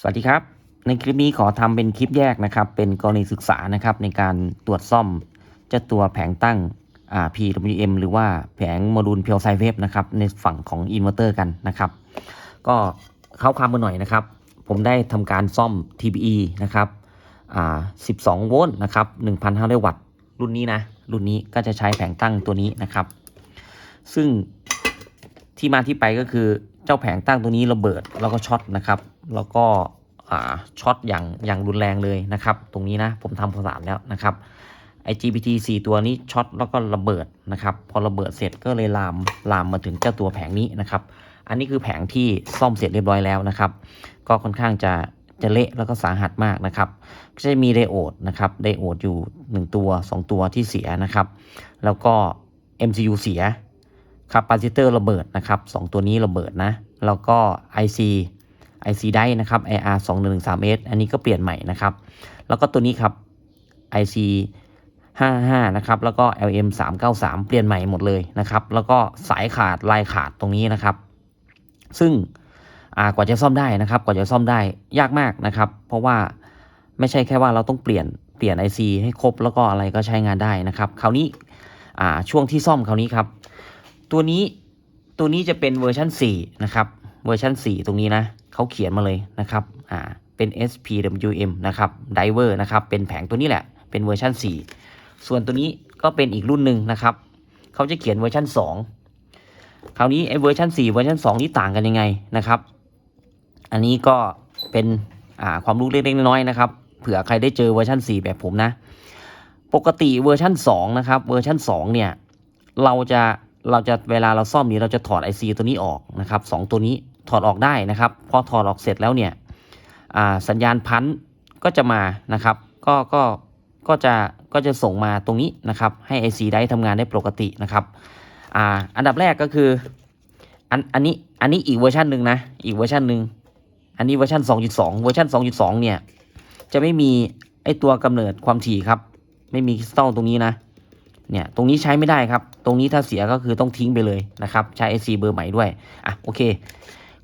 สวัสดีครับ ในคลิปนี้ขอทำเป็นคลิปแยกนะครับ เป็นกรณีศึกษานะครับในการตรวจซ่อมเจ้าตัวแผงตั้งอ่า PWM หรือว่าแผงโมดูลเพียวไซเวฟนะครับในฝั่งของอินเวอร์เตอร์กันนะครับ ก็เข้าความมาหน่อยนะครับ ผมได้ทำการซ่อม TBE นะครับอ่า12 โวลต์นะครับ1,500 วัตต์ รุ่นนี้นะ รุ่นนี้ก็จะใช้แผงตั้งตัวนี้นะครับ ซึ่งที่มาที่ไปก็คือเจ้าแผงตั้งตัวนี้ระเบิดแล้วก็ช็อตนะครับ แล้วก็ช็อตอย่างอย่างรุนแรงเลยนะครับ ตรงนี้นะผมทำความสะอาดแล้วนะครับไอ GPT 4 ตัวนี้ช็อตแล้วก็ระเบิดนะครับ พอระเบิดเสร็จก็เลยลามลามมาถึงเจ้าตัวแผงนี้นะครับ อันนี้คือแผงที่ซ่อมเสร็จเรียบร้อยแล้วนะครับ ก็ค่อนข้างจะจะเละแล้วก็สาหัสมากนะครับ ก็จะมีไดโอดนะครับไดโอดอยู่ 1 ตัว 2 ตัวที่เสียนะครับ แล้วก็ MCU เสียคาปาซิเตอร์ระเบิดนะครับ 2 ตัวนี้ระเบิดนะ แล้วก็ IC IC ได้นะครับ IR 2 1 3 S อันนี้ก็เปลี่ยนใหม่นะครับ แล้วก็ตัวนี้ครับ IC 55 นะครับ แล้วก็ LM 393 เปลี่ยนใหม่หมดเลยนะครับ แล้วก็สายขาดลายขาดตรงนี้นะครับ ซึ่งกว่าจะซ่อมได้นะครับ กว่าจะซ่อมได้ยากมากนะครับ เพราะว่าไม่ใช่แค่ว่าเราต้องเปลี่ยนเปลี่ยน IC ให้ครบแล้วก็อะไรก็ใช้งานได้นะครับ คราวนี้ช่วงที่ซ่อมคราวนี้ครับ ตัวนี้ตัวนี้จะเป็นเวอร์ชัน4นะครับ เวอร์ชัน4 ตรงนี้นะ เขาเขียนมาเลยนะครับอ่าเป็น SPWM นะครับ Diver นะครับ เป็นแผงตัวนี้แหละ เป็นเวอร์ชัน4 ส่วนตัวนี้ก็เป็นอีกรุ่นหนึ่งนะครับ เขาจะเขียนเวอร์ชัน2 คราวนี้ไอ้เวอร์ชัน4 เวอร์ชัน2 นี่ต่างกันยังไงนะครับ อันนี้ก็เป็นอ่าความรู้เล็กๆน้อยๆนะครับ เผื่อใครได้เจอเวอร์ชัน4 แบบผมนะ ปกติเวอร์ชัน2นะครับ เวอร์ชัน2เนี่ย เราจะ เราจะเวลาเราซ่อมนี้เราจะถอด IC ตัวนี้ออกนะครับสองตัวนี้ ถอดออกได้นะครับ พอถอดออกเสร็จแล้วเนี่ยสัญญาณพันธ์ก็จะมานะครับ ก็ก็ก็จะก็จะส่งมาตรงนี้นะครับ ให้ IC ได้ทำงานได้ปกตินะครับออันดับแรกก็คืออันอันนี้อันนี้อีกเวอร์ชันหนึ่งนะอีกเวอร์ชันหนึ่งอันนี้เวอร์ชัน2.2 เวอร์ชัน2.2 เนี่ย จะไม่มีไอตัวกำเนิดความถี่ครับ ไม่มีคริสตัลตรงนี้นะเนี่ยตรงนี้ใช้ไม่ได้ครับ ตรงนี้ถ้าเสียก็คือต้องทิ้งไปเลยนะครับ ใช้ IC เบอร์ใหม่ด้วย อะ โอเค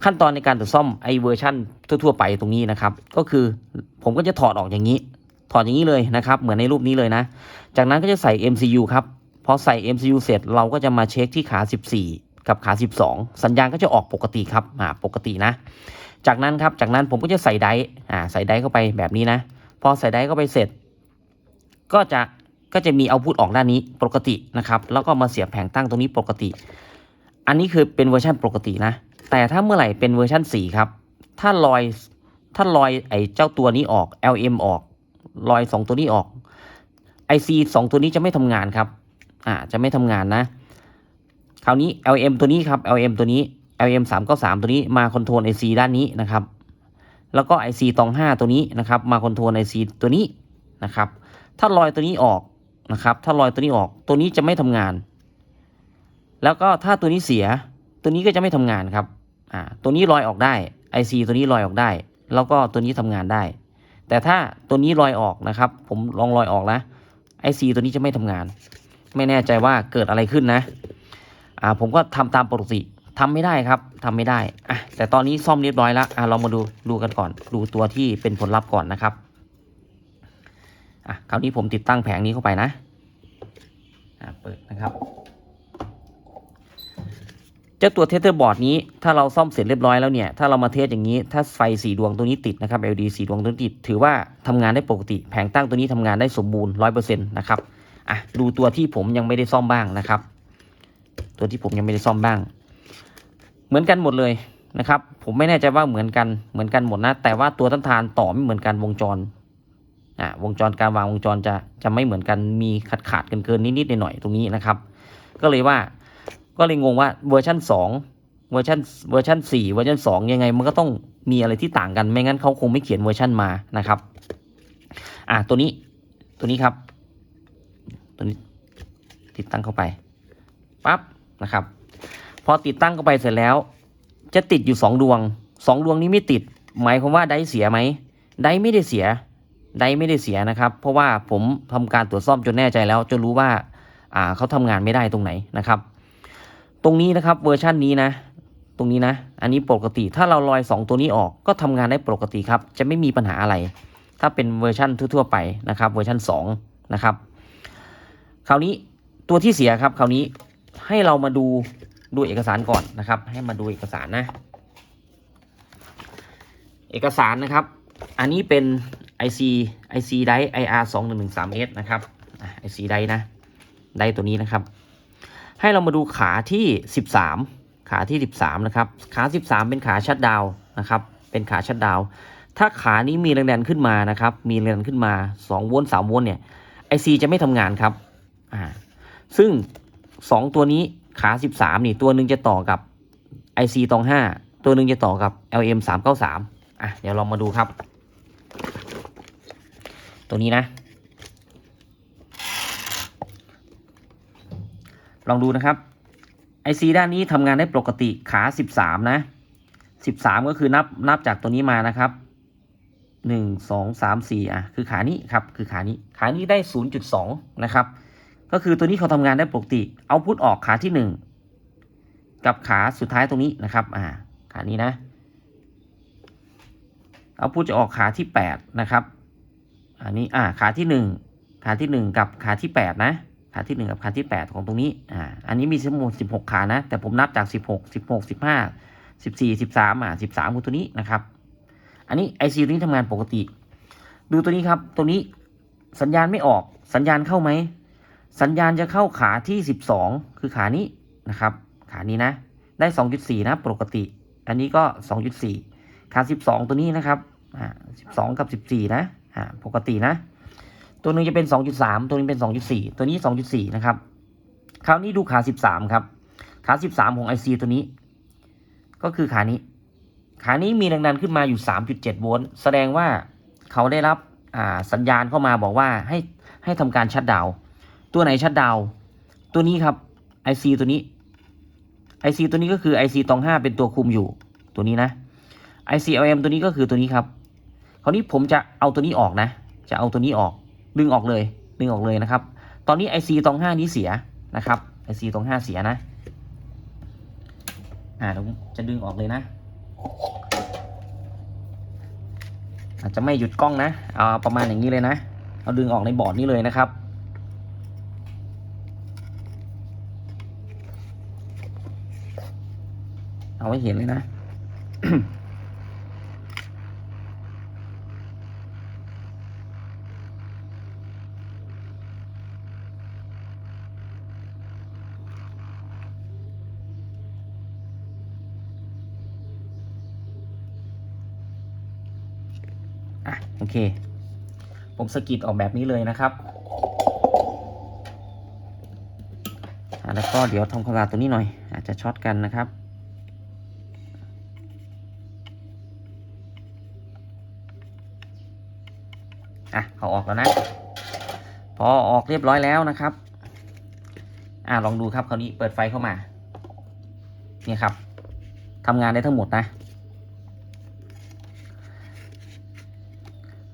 ขั้นตอนในการตรวจซ่อมไอเวอร์ชันทั่วๆไปตรงนี้นะครับ ก็คือผมก็จะถอดออกอย่างนี้ ถอดอย่างนี้เลยนะครับ เหมือนในรูปนี้เลยนะ จากนั้นก็จะใส่ MCU ครับ พอใส่ MCU เสร็จเราก็จะมาเช็คที่ขา 14 กับขา 12 สัญญาณก็จะออกปกติครับอ่าปกตินะ จากนั้นครับ จากนั้นผมก็จะใส่ไดอ่าใส่ไดเข้าไปแบบนี้นะ พอใส่ไดเข้าไปเสร็จ ก็จะก็จะมีเอาพุทออกด้านนี้ปกตินะครับ แล้วก็มาเสียบแผงตั้งตรงนี้ปกติ อันนี้คือเป็นเวอร์ชันปกตินะ แต่ถ้าเมื่อไหร่เป็นเวอร์ชัน4ครับ ถ้าลอยถ้าลอยไอ้เจ้าตัวนี้ออก LM ออกลอย 2 ตัวนี้ออก IC 2 ตัวนี้จะไม่ทำงานครับ อ่าจะไม่ทำงานนะ คราวนี้ LM ตัวนี้ครับ LM ตัวนี้ LM 393ตัวนี้มาคอนโทรล IC ด้านนี้นะครับ แล้วก็ IC ตอง5ตัวนี้นะครับมาคอนโทรล IC ตัวนี้นะครับ ถ้าลอยตัวนี้ออกนะครับ ถ้าลอยตัวนี้ออก ตัวนี้จะไม่ทำงาน แล้วก็ถ้าตัวนี้เสีย ตัวนี้ก็จะไม่ทำงานครับ อ่าตัวนี้ลอยออกได้ IC ตัวนี้ลอยออกได้ แล้วก็ตัวนี้ทำงานได้ แต่ถ้าตัวนี้ลอยออกนะครับ ผมลองลอยออกนะ IC ตัวนี้จะไม่ทำงาน ไม่แน่ใจว่าเกิดอะไรขึ้นนะอ่าผมก็ทำตามปกติทำไม่ได้ครับทำไม่ได้อะแต่ตอนนี้ซ่อมเรียบร้อยแล้วอะเรามาดูดูกันก่อน ดูตัวที่เป็นผลลัพธ์ก่อนนะครับอะคราวนี้ผมติดตั้งแผงนี้เข้าไปนะอะเปิดนะครับ เจ้าตัวเทสเตอร์บอร์ดนี้ถ้าเราซ่อมเสร็จเรียบร้อยแล้วเนี่ย ถ้าเรามาเทสอย่างนี้ ถ้าไฟสีดวงตัวนี้ติดนะครับ LED สีดวงตัวนี้ติด ถือว่าทำงานได้ปกติ แผงตั้งตัวนี้ทำงานได้สมบูรณ์ร้อยเปอร์เซ็นต์นะครับอะดูตัวที่ผมยังไม่ได้ซ่อมบ้างนะครับ ตัวที่ผมยังไม่ได้ซ่อมบ้าง เหมือนกันหมดเลยนะครับ ผมไม่แน่ใจว่าเหมือนกันเหมือนกันหมดนะ แต่ว่าตัวต้านทานต่อไม่เหมือนกันวงจรอ่าวงจรการวางวงจรจะจะไม่เหมือนกันมีขาดขาดกันเกินนิดๆหน่อยๆตรงนี้นะครับ ก็เลยว่า ก็เลยงงว่าเวอร์ชัน2เวอร์ชันเวอร์ชัน4เวอร์ชัน2 ยังไง มันก็ต้องมีอะไรที่ต่างกัน ไม่งั้นเขาคงไม่เขียนเวอร์ชันมานะครับ อ่าตัวนี้ตัวนี้ครับ ตัวนี้ติดตั้งเข้าไปปั๊บนะครับ พอติดตั้งเข้าไปเสร็จแล้ว จะติดอยู่สองดวงสองดวงนี้ไม่ติด หมายความว่าได้เสียไหมได้ไม่ได้เสียได้ไม่ได้เสียนะครับ เพราะว่าผมทำการตรวจซ่อมจนแน่ใจแล้ว จนรู้ว่าอ่าเขาทำงานไม่ได้ตรงไหนนะครับ ตรงนี้นะครับเวอร์ชันนี้นะ ตรงนี้นะ อันนี้ปกติถ้าเราลอย 2 ตัวนี้ออกก็ทำงานได้ปกติครับ จะไม่มีปัญหาอะไร ถ้าเป็นเวอร์ชันทั่วๆไปนะครับเวอร์ชัน2นะครับคราวนี้ตัวที่เสียครับคราวนี้ให้เรามาดูดูเอกสารก่อนนะครับ ให้มาดูเอกสารนะ เอกสารนะครับ อันนี้เป็น IC IC ได IR 2 1 1 3 S นะครับอะ IC ไดนะไดตัวนี้นะครับ ให้เรามาดูขาที่ 13 ขาที่ 13 นะครับ ขา 13 เป็นขาชัดดาวนะครับ เป็นขาชัดดาว ถ้าขานี้มีแรงดันขึ้นมานะครับ มีแรงดันขึ้นมา 2 โวลต์3โวลต์เนี่ย IC จะไม่ทำงานครับ อ่า ซึ่ง 2 ตัวนี้ขา 13 นี่ ตัวหนึ่งจะต่อกับ IC ตอง 5 ตัวหนึ่งจะต่อกับ LM 393อะ เดี๋ยวลองมาดูครับ ตัวนี้นะ ลองดูนะครับ IC ด้านนี้ทำงานได้ปกติขา 13 นะ 13 ก็คือนับนับจากตัวนี้มานะครับ 1 2 3 4 อะ คือขานี้ครับ คือขานี้ ขานี้ได้ 0.2 นะครับ ก็คือตัวนี้เขาทำงานได้ปกติ เอาพุทออกขาที่ 1 กับขาสุดท้ายตรงนี้นะครับ อ่า ขานี้นะ เอาพุทจะออกขาที่ 8 นะครับ อันนี้ อ่า ขาที่ 1 ขาที่ 1 กับขาที่ 8 นะ ขาที่ 1 กับขาที่ 8 ของตรงนี้ อ่า อันนี้มีทั้งหมด16 ขานะ แต่ผมนับจาก 16 16 15 14 13อ่า13คือตัวนี้นะครับ อันนี้ IC ตัวนี้ทำงานปกติ ดูตัวนี้ครับ ตัวนี้สัญญาณไม่ออก สัญญาณเข้าไหม สัญญาณจะเข้าขาที่ 12 คือขานี้นะครับ ขานี้นะ ได้ 2.4 นะ ปกติ อันนี้ก็ 2.4 ขา 12 ตัวนี้นะครับ อ่า 12 กับ 14 นะ อ่า ปกตินะ ตัวหนึงจะเป็น 2.3 ตัวนี้เป็น 2.4 ตัวนี้ 2.4 นะครับ คราวนี้ดูขา 13 ครับ ขา 13 ของ IC ตัวนี้ ก็คือขานี้ ขานี้มีแรงดันขึ้นมาอยู่ 3.7 โวลต์ แสดงว่าเขาได้รับสัญญาณเข้ามาบอกว่าให้ให้ทำการชัดดาว ตัวไหนชัดดาว ตัวนี้ครับ IC ตัวนี้ IC ตัวนี้ก็คือ IC ตอง 5 เป็นตัวคุมอยู่ ตัวนี้นะ IC LM ตัวนี้ก็คือตัวนี้ครับ คราวนี้ผมจะเอาตัวนี้ออกนะ จะเอาตัวนี้ออก ดึงออกเลย ดึงออกเลยนะครับ ตอนนี้ IC ตอง5นี้เสียนะครับ IC ตอง5เสียนะ อ่าผมจะดึงออกเลยนะ อาจจะไม่หยุดกล้องนะเอาประมาณอย่างนี้เลยนะ เอาดึงออกในบอร์ดนี้เลยนะครับเอาไว้เห็นเลยนะ เค ผมสกิดออกแบบนี้เลยนะครับแล้วก็เดี๋ยวทำความสะอาดตัวนี้หน่อย อาจจะช็อตกันนะครับอะเขาออกแล้วนะ พอออกเรียบร้อยแล้วนะครับ อะลองดูครับคราวนี้เปิดไฟเข้ามา เนี่ยครับทำงานได้ทั้งหมดนะ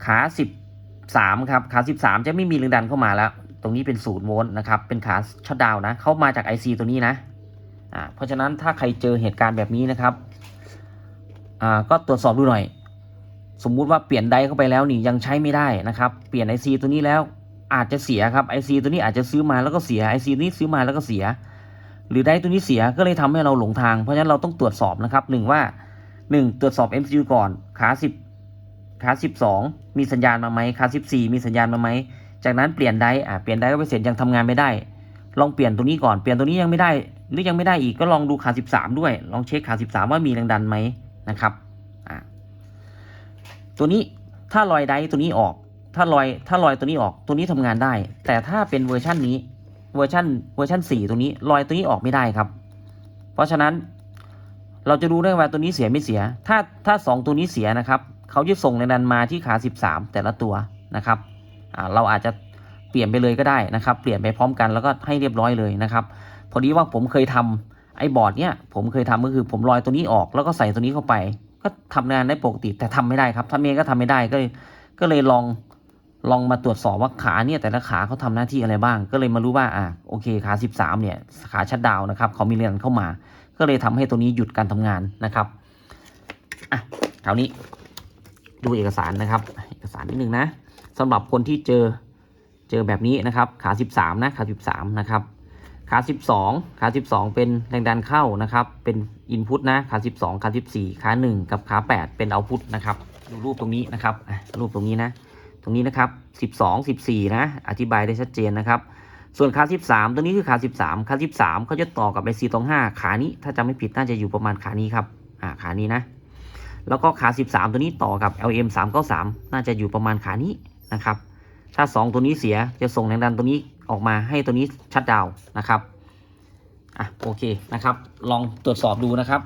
ขา13ครับขา13 จะไม่มีลึงดันเข้ามาแล้ว ตรงนี้เป็นศูนย์โวลต์นะครับ เป็นขาชัดดาวนะ เข้ามาจาก IC ตัวนี้นะอ่าเพราะฉะนั้นถ้าใครเจอเหตุการณ์แบบนี้นะครับอ่าก็ตรวจสอบดูหน่อย สมมุติว่าเปลี่ยนไดเข้าไปแล้วนี่ยังใช้ไม่ได้นะครับ เปลี่ยน IC ตัวนี้แล้วอาจจะเสียครับ IC ตัวนี้อาจจะซื้อมาแล้วก็เสีย IC ตันี้ซื้อมาแล้วก็เสีย หรือได้ตัวนี้เสียก็เลยทำให้เราหลงทาง เพราะฉะนั้นเราต้องตรวจสอบนะครับหนึ่งว่า 1 ตรวจสอบ MCU ก่อนขา10 คลาสสิบสองมีสัญญาณมาไหมคลาสสิบสี่มีสัญญาณมาไหมจากนั้นเปลี่ยนได้อ่าเปลี่ยนได้ก็ไปเสร็จยังทำงานไม่ได้ ลองเปลี่ยนตัวนี้ก่อนเปลี่ยนตัวนี้ยังไม่ได้ หรือยังไม่ได้อีกก็ลองดูขาสิบสามด้วย ลองเช็คขาสิบสามว่ามีแรงดันไหมนะครับอ่าตัวนี้ถ้าลอยได้ตัวนี้ออก ถ้าลอยถ้าลอยตัวนี้ออกตัวนี้ทำงานได้ แต่ถ้าเป็นเวอร์ชั่นนี้เวอร์ชันเวอร์ชัน4ตัวนี้ลอยตัวนี้ออกไม่ได้ครับ เพราะฉะนั้นเราจะรู้ได้ว่าตัวนี้เสียไม่เสีย ถ้าถ้า 2 ตัวนี้เสียนะครับ เขาจะส่งแรงดันมาที่ขา 13 แต่ละตัวนะครับเราอาจจะเปลี่ยนไปเลยก็ได้นะครับ เปลี่ยนไปพร้อมกันแล้วก็ให้เรียบร้อยเลยนะครับ พอดีว่าผมเคยทำไอ้บอร์ดเนี้ยผมเคยทำก็คือผมลอยตัวนี้ออกแล้วก็ใส่ตัวนี้เข้าไป ก็ทำงานได้ปกติแต่ทำไม่ได้ครับทำเองก็ทำไม่ได้ก็เลยก็เลยลองลองมาตรวจสอบว่าขาเนี่ยแต่ละขาเขาทำหน้าที่อะไรบ้าง ก็เลยมารู้ว่าอ่าโอเคขา 13 เนี่ยขาชัดดาวนะครับเขามีแรงดันเข้ามา ก็เลยทำให้ตัวนี้หยุดการทำงานนะครับอะคราวนี้ ดูเอกสารนะครับ เอกสารนิดนึงนะสำหรับคนที่เจอเจอแบบนี้นะครับ ขา 13 นะ ขา 13 นะครับ ขา 12 ขา 12 เป็นแรงดันเข้านะครับ เป็นอินพุตนะ ขา 12 ขา 14 ขา 1 กับขา 8 เป็นเอาพุตนะครับ ดูรูปตรงนี้นะครับรูปตรงนี้นะ ตรงนี้นะครับ 12 14 นะ อธิบายได้ชัดเจนนะครับ ส่วนขา 13ตัวนี้คือขา 13 ขา 13 เขาจะต่อกับไอซีตรง5ขานี้ ถ้าจำไม่ผิดน่าจะอยู่ประมาณขานี้ครับ อ่า ขานี้นะ แล้วก็ขา 13 ตัวนี้ต่อกับ LM 393 น่าจะอยู่ประมาณขานี้นะครับ ถ้า 2 ตัวนี้เสียจะส่งแรงดันตัวนี้ออกมาให้ตัวนี้ชัดดาวน์นะครับ อะโอเคนะครับ ลองตรวจสอบดูนะครับ